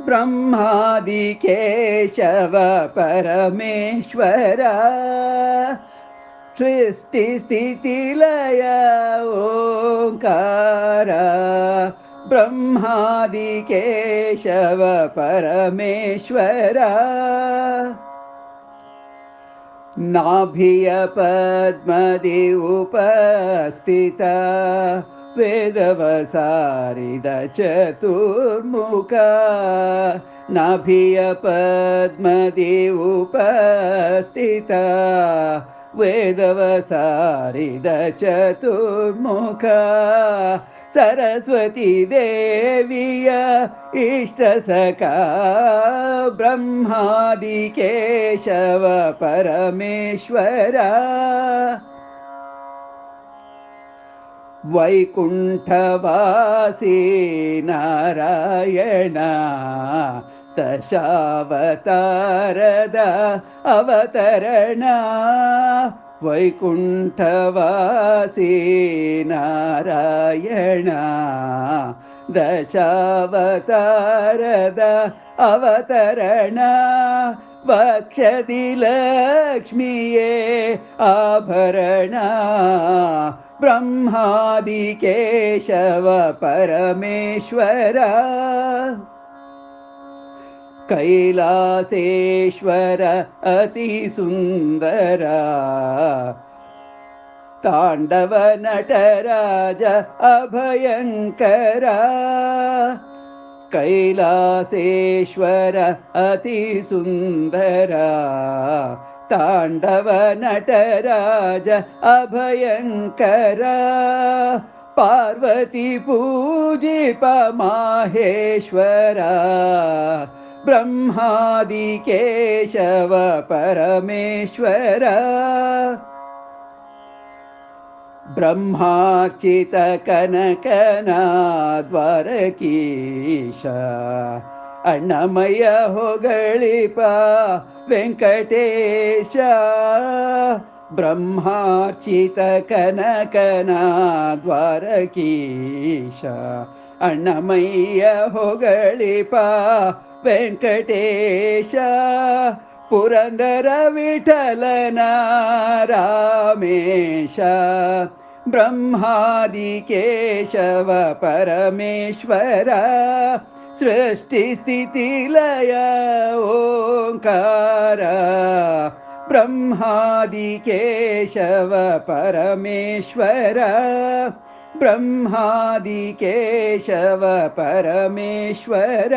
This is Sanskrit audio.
ब्रह्मादिकेशव परमेश्वर। सृष्टिस्थितिलय ओङ्कार ब्रह्मादिकेशव परमेश्वर। नाभियपद्मदि उपस्थित वेदवसारिद चतुर्मुख नाभियपद्मदि उपस्थित वेदवसारिद चतुर्मुख सरस्वती देवीय इष्टसका ब्रह्मादिकेशव परमेश्वर वैकुण्ठवासी नारायण दशावतारद अवतरण। वैकुण्ठवासी नारायण दशावतारद अवतरण। वक्षति लक्ष्मीये आभरण ब्रह्मादिकेशव परमेश्वर। कैलासेश्वर अतिसुन्दर। ताण्डव नटराज अभयङ्कर। कैलासेश्वर अतिसुन्दर ताण्डव नटराज अभयङ्कर। पार्वती पूजिप माहेश्वर ब्रह्मादिकेशव परमेश्वर। ब्रह्मार्चितकनकनाद्वारकीश ಅಣ್ಣಮಯ ಹೊಗಳಿಪ ವೆಂಕಟೇಶ ಬ್ರಹ್ಮಾರ್ಚಿತ अण्णमय्य होगलिपा वेङ्कटेश ब्रह्मार्चितकनकनाद्वारकीशा अण्णमयहोगलिपा वेङ्कटेश पुरन्दरविठलना रामेश ब्रह्मादिकेशव परमेश्वर सृष्टिस्थितिलय ओङ्कार ब्रह्मादिकेशव परमेश्वर ब्रह्मादिकेशव परमेश्वर